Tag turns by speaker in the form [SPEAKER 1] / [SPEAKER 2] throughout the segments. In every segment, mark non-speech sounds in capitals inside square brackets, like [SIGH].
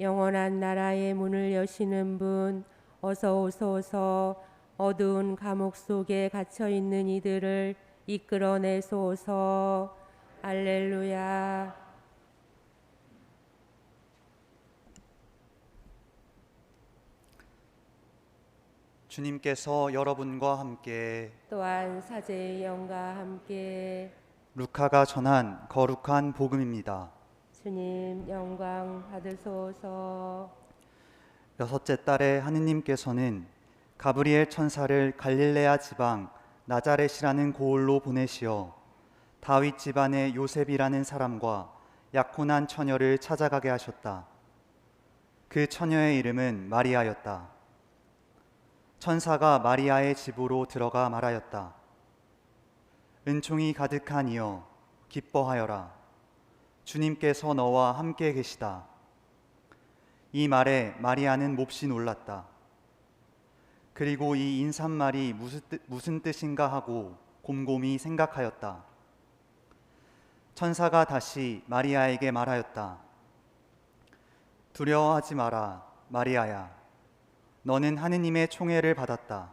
[SPEAKER 1] 영원한 나라의 문을 여시는 분 어서 오소서. 어두운 감옥 속에 갇혀 있는 이들을 이끌어내소서. 알렐루야.
[SPEAKER 2] 주님께서 여러분과 함께
[SPEAKER 1] 또한 사제의 영과 함께
[SPEAKER 2] 루카가 전한 거룩한 복음입니다.
[SPEAKER 1] 주님 영광 받으소서
[SPEAKER 2] 여섯째 달에 하느님께서는 가브리엘 천사를 갈릴레아 지방 나자렛이라는 고을로 보내시어 다윗 집안의 요셉이라는 사람과 약혼한 처녀를 찾아가게 하셨다. 그 처녀의 이름은 마리아였다. 천사가 마리아의 집으로 들어가 말하였다. 은총이 가득한 이여 기뻐하여라. 주님께서 너와 함께 계시다. 이 말에 마리아는 몹시 놀랐다. 그리고 이 인사말이 무슨, 뜻인가 하고 곰곰이 생각하였다. 천사가 다시 마리아에게 말하였다. 두려워하지 마라, 마리아야. 너는 하느님의 총애를 받았다.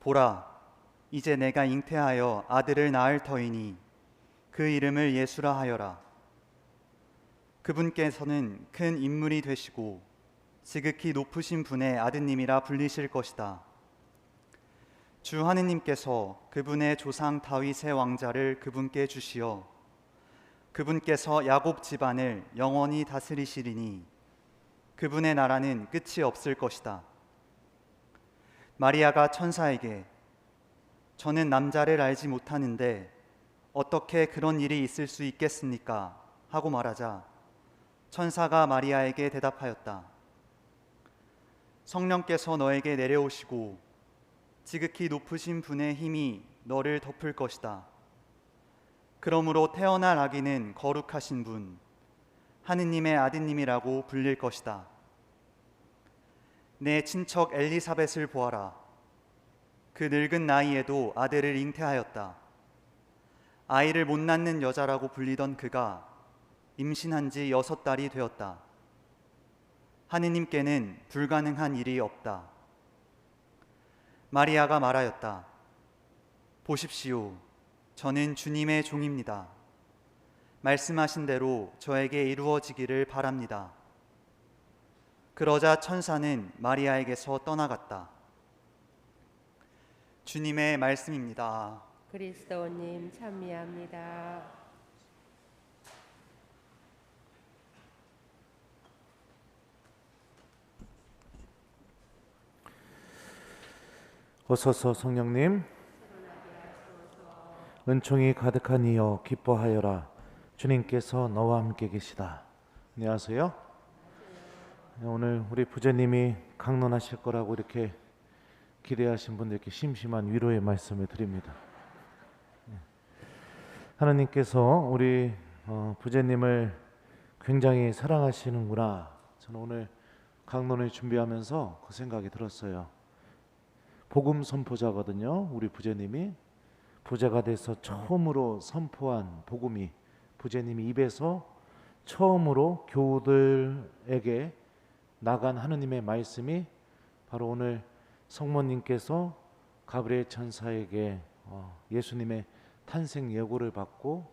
[SPEAKER 2] 보라, 이제 내가 잉태하여 아들을 낳을 터이니 그 이름을 예수라 하여라. 그분께서는 큰 인물이 되시고 지극히 높으신 분의 아드님이라 불리실 것이다. 주 하느님께서 그분의 조상 다윗의 왕자를 그분께 주시어 그분께서 야곱 집안을 영원히 다스리시리니 그분의 나라는 끝이 없을 것이다. 마리아가 천사에게 저는 남자를 알지 못하는데 어떻게 그런 일이 있을 수 있겠습니까? 하고 말하자 천사가 마리아에게 대답하였다. 성령께서 너에게 내려오시고 지극히 높으신 분의 힘이 너를 덮을 것이다. 그러므로 태어날 아기는 거룩하신 분, 하느님의 아드님이라고 불릴 것이다. 내 친척 엘리사벳을 보아라. 그 늙은 나이에도 아들을 잉태하였다. 아이를 못 낳는 여자라고 불리던 그가 임신한 지 여섯 달이 되었다. 하느님께는 불가능한 일이 없다. 마리아가 말하였다. 보십시오. 저는 주님의 종입니다. 말씀하신 대로 저에게 이루어지기를 바랍니다. 그러자 천사는 마리아에게서 떠나갔다. 주님의 말씀입니다.
[SPEAKER 1] 그리스도님 찬미합니다.
[SPEAKER 3] 어서서 성령님 은총이 가득한 이여 기뻐하여라 주님께서 너와 함께 계시다 안녕하세요 네, 오늘 우리 부제님이 강론하실 거라고 이렇게 기대하신 분들께 심심한 위로의 말씀을 드립니다 네. 하나님께서 우리 어, 부제님을 굉장히 사랑하시는구나 저는 오늘 강론을 준비하면서 그 생각이 들었어요 복음 선포자거든요. 우리 부제님이 부자가 돼서 처음으로 선포한 복음이 부제님이 입에서 처음으로 교우들에게 나간 하느님의 말씀이 바로 오늘 성모님께서 가브리엘 천사에게 어, 예수님의 탄생 예고를 받고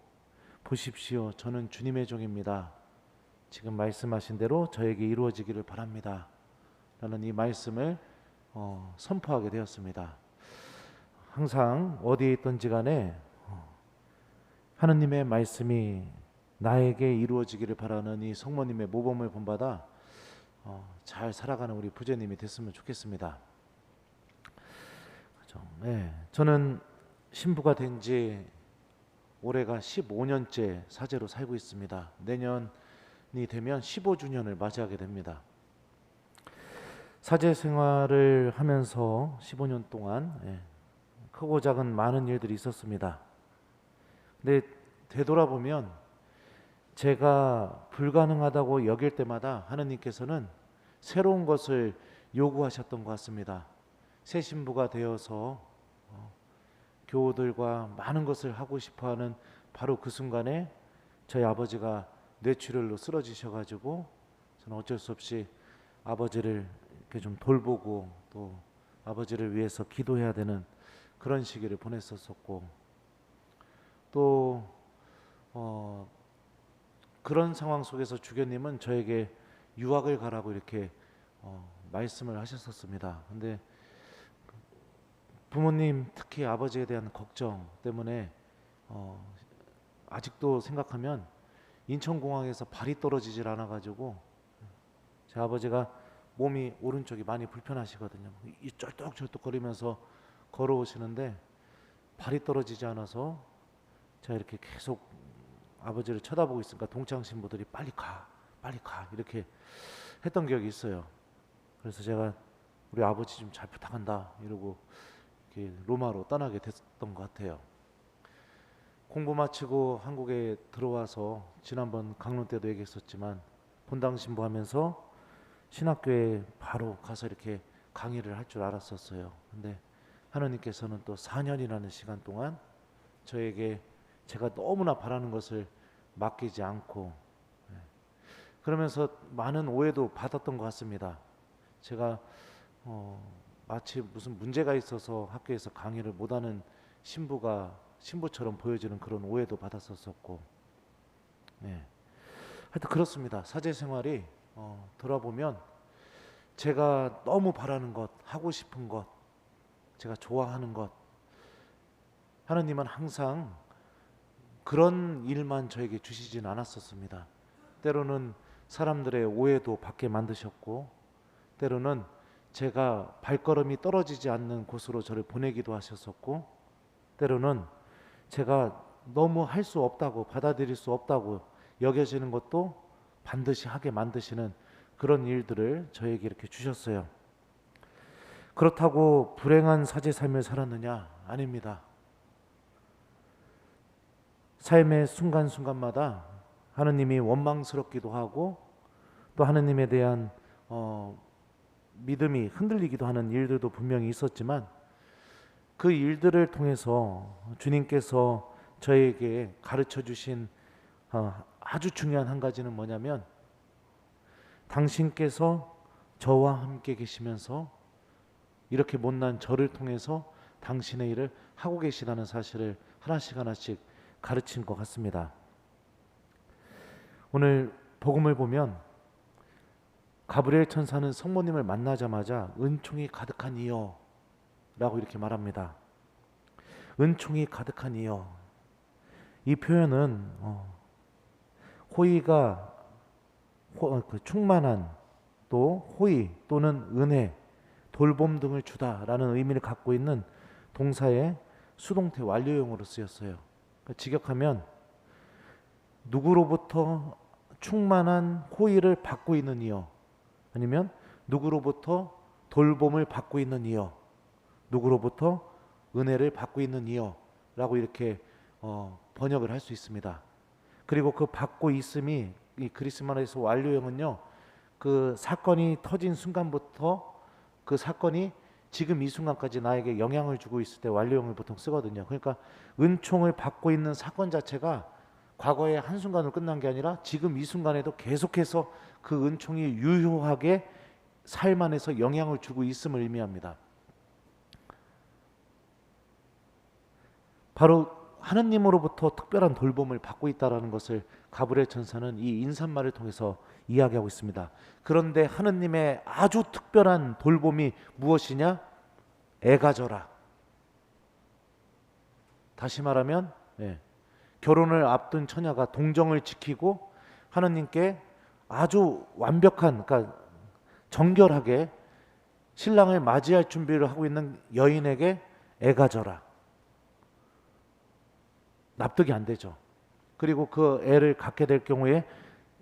[SPEAKER 3] 보십시오. 저는 주님의 종입니다. 지금 말씀하신 대로 저에게 이루어지기를 바랍니다. 라는 이 말씀을 어, 선포하게 되었습니다. 항상 어디에 있든지 간에 어, 하느님의 말씀이 나에게 이루어지기를 바라는 이 성모님의 모범을 본받아 어, 잘 살아가는 우리 부제님이 됐으면 좋겠습니다. 네, 저는 신부가 된 지 올해가 15년째 사제로 살고 있습니다. 내년이 되면 15주년을 맞이하게 됩니다. 사제 생활을 하면서 15년 동안 예, 크고 작은 많은 일들이 있었습니다. 근데 되돌아보면 제가 불가능하다고 여길 때마다 하느님께서는 새로운 것을 요구하셨던 것 같습니다. 새 신부가 되어서 어, 교우들과 많은 것을 하고 싶어하는 바로 그 순간에 저희 아버지가 뇌출혈로 쓰러지셔가지고 저는 어쩔 수 없이 아버지를 이렇게 좀 돌보고 또 아버지를 위해서 기도해야 되는 그런 시기를 보냈었었고 또 어, 그런 상황 속에서 주교님은 저에게 유학을 가라고 이렇게 어, 말씀을 하셨었습니다. 근데 부모님 특히 아버지에 대한 걱정 때문에 어, 아직도 생각하면 인천공항에서 발이 떨어지질 않아가지고 제 아버지가 몸이 오른쪽이 많이 불편하시거든요. 이 쩔뚝쩔뚝 거리면서 걸어오시는데 발이 떨어지지 않아서 제가 이렇게 계속 아버지를 쳐다보고 있으니까 동창 신부들이 빨리 가, 빨리 가 이렇게 했던 기억이 있어요. 그래서 제가 우리 아버지 좀 잘 부탁한다 이러고 이렇게 로마로 떠나게 됐던 것 같아요. 공부 마치고 한국에 들어와서 지난번 강론 때도 얘기했었지만 본당 신부하면서 신학교에 바로 가서 이렇게 강의를 할 줄 알았었어요. 근데 하나님께서는 또 4년이라는 시간 동안 저에게 제가 너무나 바라는 것을 맡기지 않고 예. 그러면서 많은 오해도 받았던 것 같습니다. 제가 어, 마치 무슨 문제가 있어서 학교에서 강의를 못하는 신부가 신부처럼 보여지는 그런 오해도 받았었었고, 네. 하여튼 그렇습니다. 사제 생활이 어, 돌아보면 제가 너무 바라는 것, 하고 싶은 것, 제가 좋아하는 것, 하나님은 항상 그런 일만 저에게 주시진 않았었습니다. 때로는 사람들의 오해도 받게 만드셨고, 때로는 제가 발걸음이 떨어지지 않는 곳으로 저를 보내기도 하셨었고, 때로는 제가 너무 할 수 없다고 받아들일 수 없다고 여겨지는 것도 반드시 하게 만드시는 그런 일들을 저에게 이렇게 주셨어요. 그렇다고 불행한 사제 삶을 살았느냐? 아닙니다. 삶의 순간순간마다 하느님이 원망스럽기도 하고 또 하느님에 대한 어, 믿음이 흔들리기도 하는 일들도 분명히 있었지만 그 일들을 통해서 주님께서 저에게 가르쳐 주신 어, 아주 중요한 한 가지는 뭐냐면 당신께서 저와 함께 계시면서 이렇게 못난 저를 통해서 당신의 일을 하고 계시다는 사실을 하나씩 하나씩 가르친 것 같습니다. 오늘 복음을 보면 가브리엘 천사는 성모님을 만나자마자 은총이 가득한 이여 라고 이렇게 말합니다. 은총이 가득한 이여. 이 표현은 어, 호의가 호, 어, 그 충만한 또 호의 또는 은혜, 돌봄 등을 주다라는 의미를 갖고 있는 동사의 수동태 완료형으로 쓰였어요. 그러니까 직역하면 누구로부터 충만한 호의를 받고 있는 이여 아니면 누구로부터 돌봄을 받고 있는 이여 누구로부터 은혜를 받고 있는 이여라고 이렇게 어, 번역을 할 수 있습니다. 그리고 그 받고 있음이 이 그리스만에서 완료형은요 그 사건이 터진 순간부터 그 사건이 지금 이 순간까지 나에게 영향을 주고 있을 때 완료형을 보통 쓰거든요. 그러니까 은총을 받고 있는 사건 자체가 과거의 한 순간으로 끝난 게 아니라 지금 이 순간에도 계속해서 그 은총이 유효하게 삶 안에서 영향을 주고 있음을 의미합니다. 바로 하느님으로부터 특별한 돌봄을 받고 있다라는 것을 가브리엘 천사는 이 인사말을 통해서 이야기하고 있습니다. 그런데 하느님의 아주 특별한 돌봄이 무엇이냐? 애가져라. 다시 말하면 예, 결혼을 앞둔 처녀가 동정을 지키고 하느님께 아주 완벽한, 그러니까 정결하게 신랑을 맞이할 준비를 하고 있는 여인에게 애가 져라. 납득이 안 되죠. 그리고 그 애를 갖게 될 경우에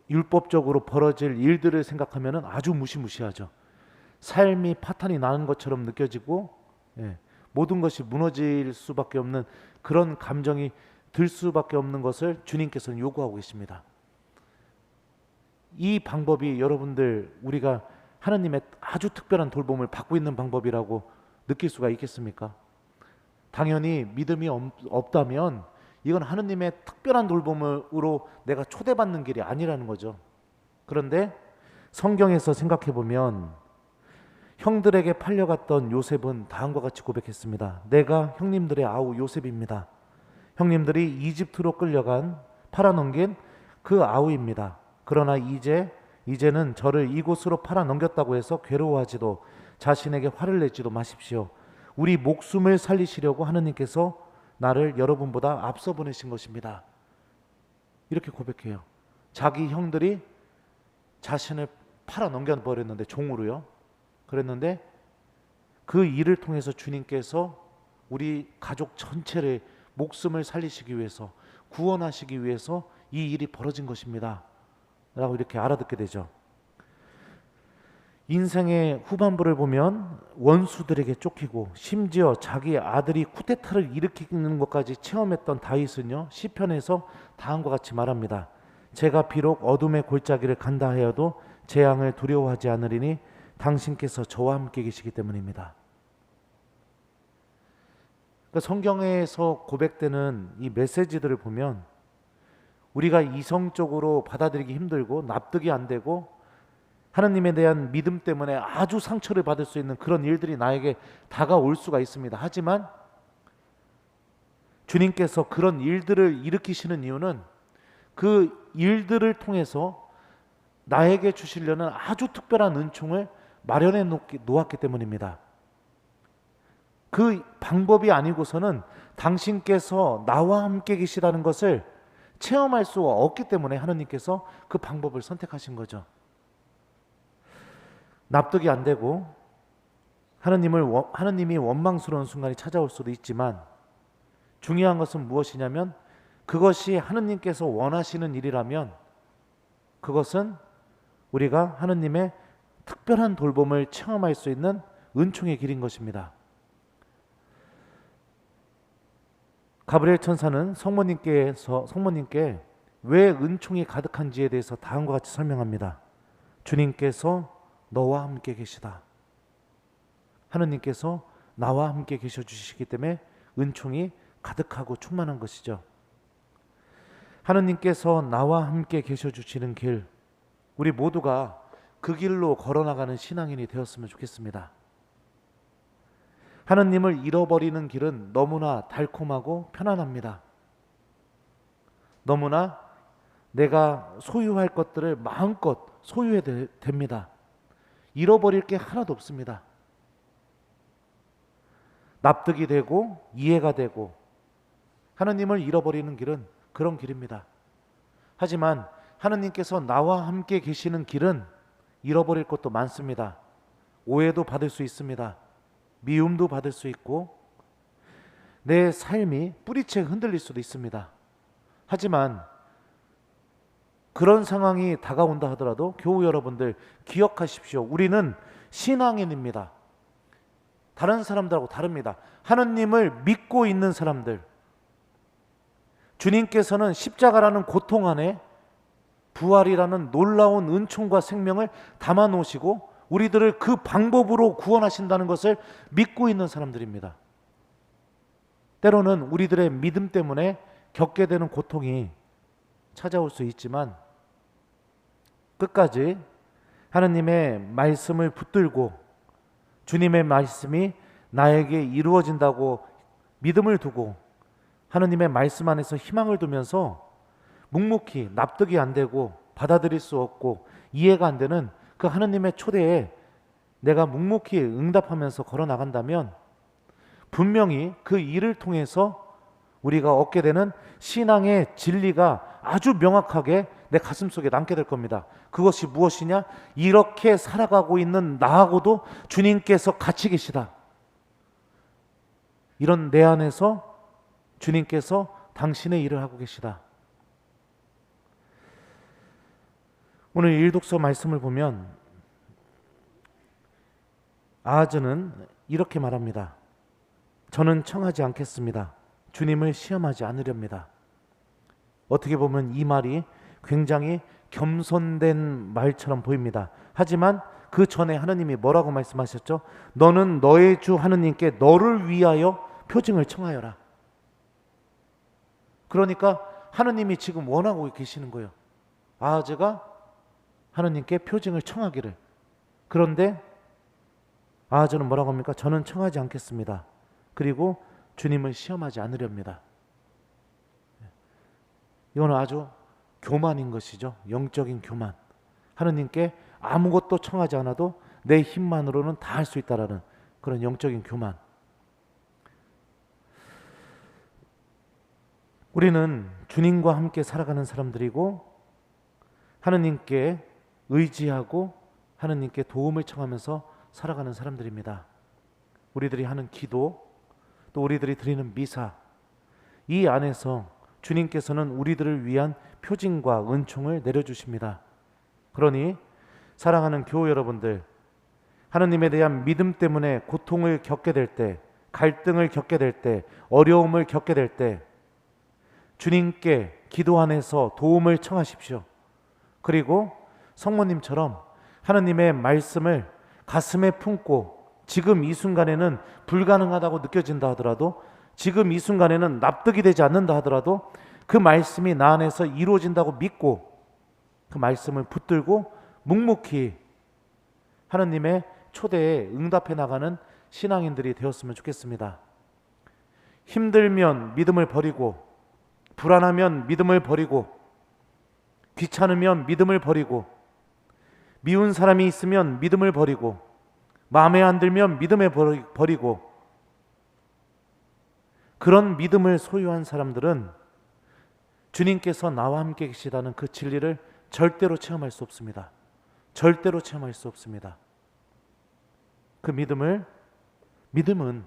[SPEAKER 3] 율법적으로 벌어질 일들을 생각하면 아주 무시무시하죠. 삶이 파탄이 나는 것처럼 느껴지고 예, 모든 것이 무너질 수밖에 없는 그런 감정이 들 수밖에 없는 것을 주님께서는 요구하고 계십니다. 이 방법이 여러분들 우리가 하나님의 아주 특별한 돌봄을 받고 있는 방법이라고 느낄 수가 있겠습니까? 당연히 믿음이 없, 없다면 이건 하느님의 특별한 돌봄으로 내가 초대받는 길이 아니라는 거죠. 그런데 성경에서 생각해 보면 형들에게 팔려갔던 요셉은 다음과 같이 고백했습니다. 내가 형님들의 아우 요셉입니다. 형님들이 이집트로 끌려간 팔아넘긴 그 아우입니다. 그러나 이제 이제는 저를 이곳으로 팔아 넘겼다고 해서 괴로워하지도 자신에게 화를 내지도 마십시오. 우리 목숨을 살리시려고 하느님께서 나를 여러분보다 앞서 보내신 것입니다. 이렇게 고백해요. 자기 형들이 자신을 팔아 넘겨 버렸는데 종으로요. 그랬는데 그 일을 통해서 주님께서 우리 가족 전체를 목숨을 살리시기 위해서 구원하시기 위해서 이 일이 벌어진 것입니다. 라고 이렇게 알아듣게 되죠. 인생의 후반부를 보면 원수들에게 쫓기고 심지어 자기 아들이 쿠데타를 일으키는 것까지 체험했던 다윗은요 시편에서 다음과 같이 말합니다. 제가 비록 어둠의 골짜기를 간다 하여도 재앙을 두려워하지 않으리니 당신께서 저와 함께 계시기 때문입니다. 그러니까 성경에서 고백되는 이 메시지들을 보면 우리가 이성적으로 받아들이기 힘들고 납득이 안 되고 하나님에 대한 믿음 때문에 아주 상처를 받을 수 있는 그런 일들이 나에게 다가올 수가 있습니다. 하지만 주님께서 그런 일들을 일으키시는 이유는 그 일들을 통해서 나에게 주시려는 아주 특별한 은총을 마련해 놓았기 때문입니다. 그 방법이 아니고서는 당신께서 나와 함께 계시다는 것을 체험할 수 없기 때문에 하나님께서 그 방법을 선택하신 거죠. 납득이 안 되고 하나님을 원- 하나님이 원망스러운 순간이 찾아올 수도 있지만 중요한 것은 무엇이냐면 그것이 하나님께서 원하시는 일이라면 그것은 우리가 하나님의 특별한 돌봄을 체험할 수 있는 은총의 길인 것입니다. 가브리엘 천사는 성모님께서 성모님께 왜 은총이 가득한지에 대해서 다음과 같이 설명합니다. 주님께서 너와 함께 계시다. 하느님께서 나와 함께 계셔 주시기 때문에 은총이 가득하고 충만한 것이죠. 하느님께서 나와 함께 계셔 주시는 길, 우리 모두가 그 길로 걸어나가는 신앙인이 되었으면 좋겠습니다. 하느님을 잃어버리는 길은 너무나 달콤하고 편안합니다. 너무나 내가 소유할 것들을 마음껏 소유해 되- 됩니다. 잃어버릴 게 하나도 없습니다. 납득이 되고 이해가 되고 하느님을 잃어버리는 길은 그런 길입니다. 하지만 하느님께서 나와 함께 계시는 길은 잃어버릴 것도 많습니다. 오해도 받을 수 있습니다. 미움도 받을 수 있고 내 삶이 뿌리채 흔들릴 수도 있습니다. 하지만 그런 상황이 다가온다 하더라도 교우 여러분들 기억하십시오. 우리는 신앙인입니다. 다른 사람들하고 다릅니다. 하느님을 믿고 있는 사람들. 주님께서는 십자가라는 고통 안에 부활이라는 놀라운 은총과 생명을 담아 놓으시고 우리들을 그 방법으로 구원하신다는 것을 믿고 있는 사람들입니다. 때로는 우리들의 믿음 때문에 겪게 되는 고통이 찾아올 수 있지만 끝까지 하나님의 말씀을 붙들고 주님의 말씀이 나에게 이루어진다고 믿음을 두고 하나님의 말씀 안에서 희망을 두면서 묵묵히 납득이 안 되고 받아들일 수 없고 이해가 안 되는 그 하나님의 초대에 내가 묵묵히 응답하면서 걸어 나간다면 분명히 그 일을 통해서 우리가 얻게 되는 신앙의 진리가 아주 명확하게 내 가슴 속에 남게 될 겁니다. 그것이 무엇이냐? 이렇게 살아가고 있는 나하고도 주님께서 같이 계시다. 이런 내 안에서 주님께서 당신의 일을 하고 계시다. 오늘 일독서 말씀을 보면 아하즈는 이렇게 말합니다. 저는 청하지 않겠습니다. 주님을 시험하지 않으렵니다. 어떻게 보면 이 말이 굉장히 겸손된 말처럼 보입니다. 하지만 그 전에 하느님이 뭐라고 말씀하셨죠? 너는 너의 주 하느님께 너를 위하여 표징을 청하여라. 그러니까 하느님이 지금 원하고 계시는 거예요. 아하즈가 하느님께 표징을 청하기를. 그런데 아하즈는 뭐라고 합니까? 저는 청하지 않겠습니다. 그리고 주님을 시험하지 않으렵니다. 이거는 아주 교만인 것이죠. 영적인 교만. 하느님께 아무것도 청하지 않아도 내 힘만으로는 다 할 수 있다라는 그런 영적인 교만. 우리는 주님과 함께 살아가는 사람들이고 하느님께 의지하고 하느님께 도움을 청하면서 살아가는 사람들입니다. 우리들이 하는 기도 또 우리들이 드리는 미사 이 안에서 주님께서는 우리들을 위한 표징과 은총을 내려주십니다. 그러니 사랑하는 교우 여러분들 하느님에 대한 믿음 때문에 고통을 겪게 될 때, 갈등을 겪게 될 때, 어려움을 겪게 될 때, 주님께 기도 안에서 도움을 청하십시오. 그리고 성모님처럼 하느님의 말씀을 가슴에 품고 지금 이 순간에는 불가능하다고 느껴진다 하더라도 지금 이 순간에는 납득이 되지 않는다 하더라도 그 말씀이 나 안에서 이루어진다고 믿고 그 말씀을 붙들고 묵묵히 하느님의 초대에 응답해 나가는 신앙인들이 되었으면 좋겠습니다. 힘들면 믿음을 버리고 불안하면 믿음을 버리고 귀찮으면 믿음을 버리고 미운 사람이 있으면 믿음을 버리고 마음에 안 들면 버리- 버리고 그런 믿음을 소유한 사람들은 주님께서 나와 함께 계시다는 그 진리를 절대로 체험할 수 없습니다. 절대로 체험할 수 없습니다. 그 믿음을 믿음은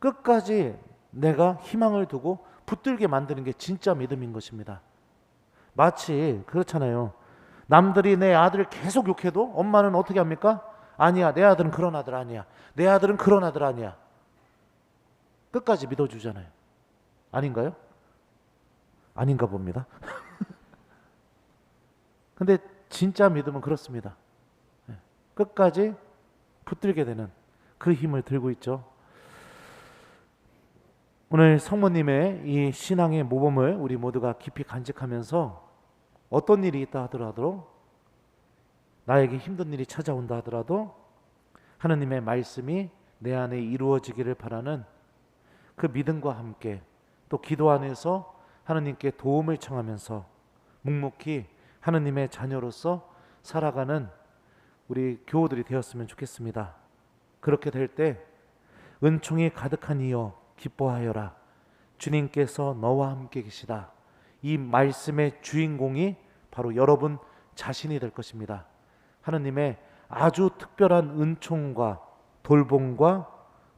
[SPEAKER 3] 끝까지 내가 희망을 두고 붙들게 만드는 게 진짜 믿음인 것입니다. 마치 그렇잖아요. 남들이 내 아들을 계속 욕해도 엄마는 어떻게 합니까? 아니야, 내 아들은 그런 아들 아니야. 내 아들은 그런 아들 아니야. 끝까지 믿어주잖아요. 아닌가요? 아닌가 봅니다. [LAUGHS] 근데 진짜 믿음은 그렇습니다. 예, 끝까지 붙들게 되는 그 힘을 들고 있죠. 오늘 성모님의 이 신앙의 모범을 우리 모두가 깊이 간직하면서 어떤 일이 있다 하더라도 나에게 힘든 일이 찾아온다 하더라도 하느님의 말씀이 내 안에 이루어지기를 바라는 그 믿음과 함께 또 기도 안에서 하느님께 도움을 청하면서 묵묵히 하느님의 자녀로서 살아가는 우리 교우들이 되었으면 좋겠습니다. 그렇게 될 때 은총이 가득한 이여 기뻐하여라. 주님께서 너와 함께 계시다. 이 말씀의 주인공이 바로 여러분 자신이 될 것입니다. 하느님의 아주 특별한 은총과 돌봄과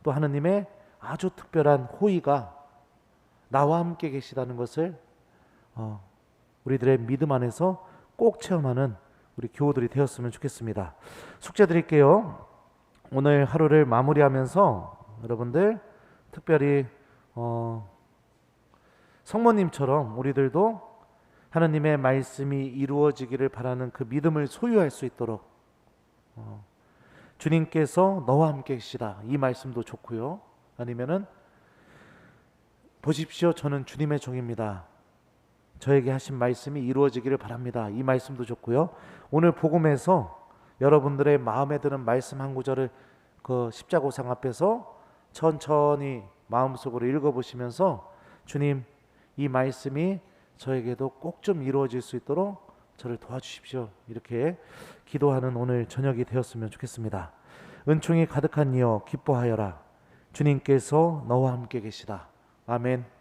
[SPEAKER 3] 또 하느님의 아주 특별한 호의가 나와 함께 계시다는 것을 어, 우리들의 믿음 안에서 꼭 체험하는 우리 교우들이 되었으면 좋겠습니다. 숙제 드릴게요. 오늘 하루를 마무리하면서 여러분들 특별히 어, 성모님처럼 우리들도 하나님의 말씀이 이루어지기를 바라는 그 믿음을 소유할 수 있도록 어, 주님께서 너와 함께 계시다 이 말씀도 좋고요. 아니면은 보십시오. 저는 주님의 종입니다. 저에게 하신 말씀이 이루어지기를 바랍니다. 이 말씀도 좋고요. 오늘 복음에서 여러분들의 마음에 드는 말씀 한 구절을 그 십자고상 앞에서 천천히 마음속으로 읽어보시면서 주님 이 말씀이 저에게도 꼭 좀 이루어질 수 있도록 저를 도와주십시오. 이렇게 기도하는 오늘 저녁이 되었으면 좋겠습니다. 은총이 가득한 이여 기뻐하여라. 주님께서 너와 함께 계시다. 아멘.